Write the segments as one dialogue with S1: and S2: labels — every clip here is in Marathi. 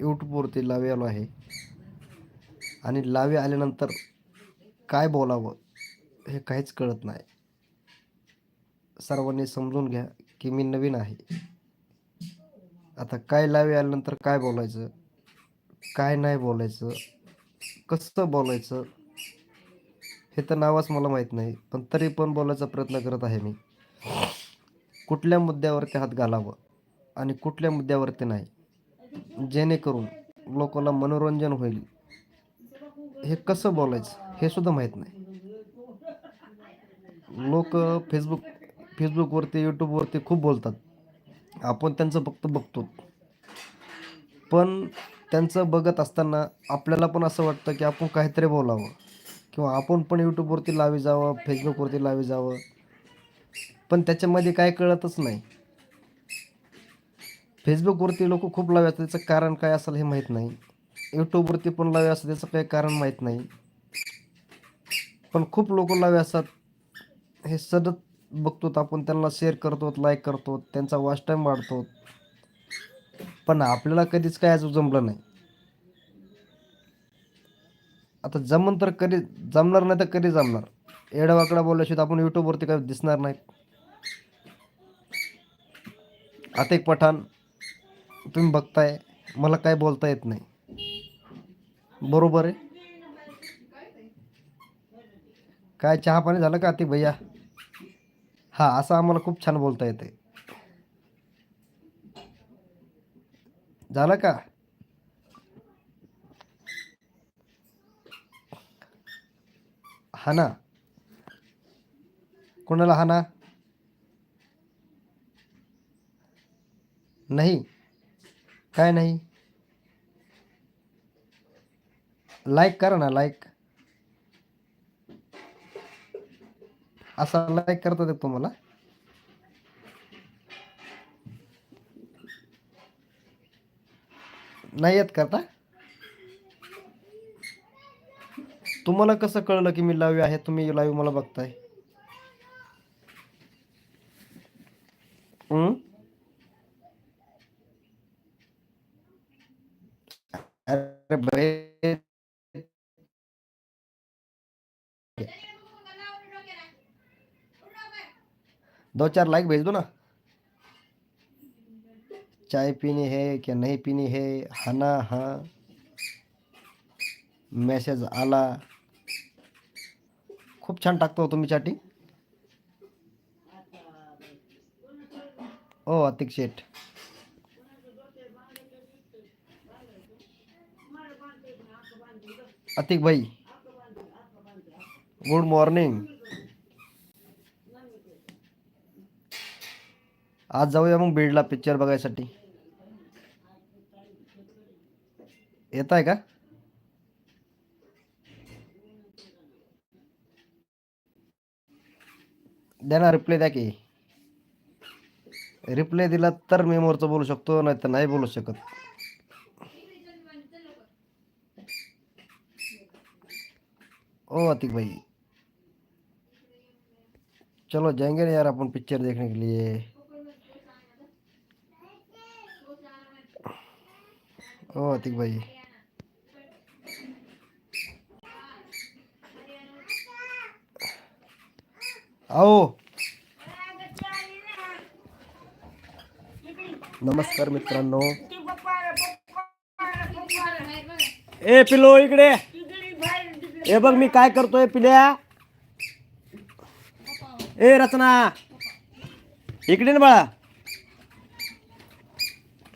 S1: यूट्यूबवरती लावे आलो आहे. आणि लावे आल्यानंतर काय बोलावं हे काहीच कळत नाही. सर्वांनी समजून घ्या की मी नवीन आहे. आता काय लावे आल्यानंतर काय बोलायचं? काय नाही बोलायचं? कसं बोलायचं? हे तर नावच मला माहीत नाही पण तरी पण बोलायचा प्रयत्न करत आहे मी. कुठल्या मुद्द्यावरती हात घालावं आणि कुठल्या मुद्द्यावरती नाही? जेणेकरून लोकांना मनोरंजन होईल. हे कसं बोलायचं? हे सुद्धा माहीत नाही. लोक फेसबुक फेसबुकवरती यूट्यूबवरती खूप बोलतात. आपण त्यांचं फक्त बघतो. पण त्यांचं बघत असताना आपल्याला पण असं वाटतं की आपण काहीतरी बोलावं. किंवा आपण पण यूट्यूबवरती लावी जावं फेसबुकवरती लावी जावं. पण त्याच्यामध्ये काय कळतच नाही. फेसबुकवरती लोक खूप लावे असतात. त्याचं कारण काय असेल हे माहीत नाही. यूट्यूबवरती पण लावे असतात. त्याचं काही कारण माहीत नाही. पण खूप लोक लावे असतात. हे सतत बघतो आपण. त्यांना शेअर करतो लाईक करतो त्यांचा वॉच टाईम वाढतो पण आपल्याला कधीच काय अजून जमलं नाही. आता जमन तर कधी जमणार नाही तर कधी जमणार? एडावाकडा बोलल्याशिवाय आपण यूट्यूबवरती काही दिसणार नाही आता एक पठाण. तुम्ही बघताय मला काय बोलता येत नाही. बरोबर आहे? काय चहा पाणी झालं का ते भैया हा असं आम्हाला खूप छान बोलता येते. झालं का? हा ना कोणाला हा ना नाही. काय नाही. लाईक करा ना लाईक असा लाईक करता येतो तुम्हाला. नाही येत करता. तुम्हाला कसं कळलं की मी लाईव्ह आहे? तुम्ही लाईव्ह मला बघताय. अरे दो चार लाइक भेज दो ना। चाय पीनी है क्या नहीं पीनी है? हना हाँ। मेसेज आला। खूप छान टाकतो तुम्ही चॅटिंग ओ अतिक शेठ। अतिक भाई गुड मॉर्निंग आज जाऊया मग बीडला पिक्चर बघायसाठी. येत आहे का? द्या ना रिप्लाय द्या की. रिप्लाय दिला तर मी मोरचं बोलू शकतो नाही तर नाही बोलू शकत. ओ अतिक भाई चलो जाएँगे ना यार अपन पिक्चर देखने के लिए ओ अतिक भाई आओ नमस्कार मित्रांनो ए पिलो इकडे हे बघ मी काय करतोय पिल्या. ए रचना. इकडे ना बाळा.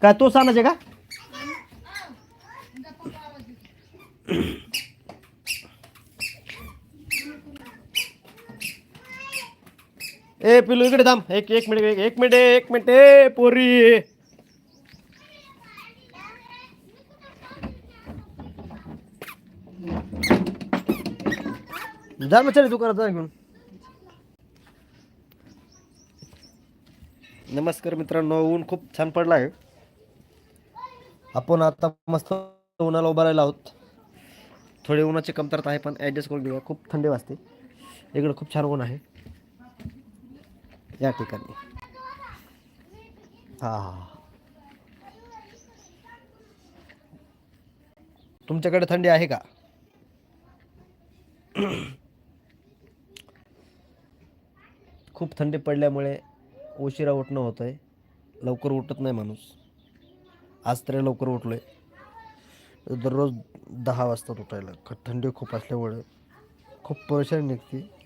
S1: काय तो सांगायचे का? ए पिलू इकडे थांब. एक एक मिनिट एक मिनिट एक मिनिट. ए पोरी. चल दुकानात जा घेऊन नमस्कार मित्रांनो ऊन खूप छान पडला आहे. आपण आता मस्त उन्हाला उभा राहिला आहोत. थोडी उन्हाची कमतरता आहे पण ॲडजस्ट करून घेऊया. खूप थंडी वाजते. इकडं खूप छान ऊन आहे. या ठिकाणी. हा. तुमच्याकडे थंडी आहे का? खूप थंडी पडल्यामुळे उशिरा उठणं होतं आहे लवकर उठत नाही माणूस. आज तरी लवकर उठलो आहे दररोज दहा वाजता उठायला. थंडी खूप असल्यामुळे खूप परेशानी निघते.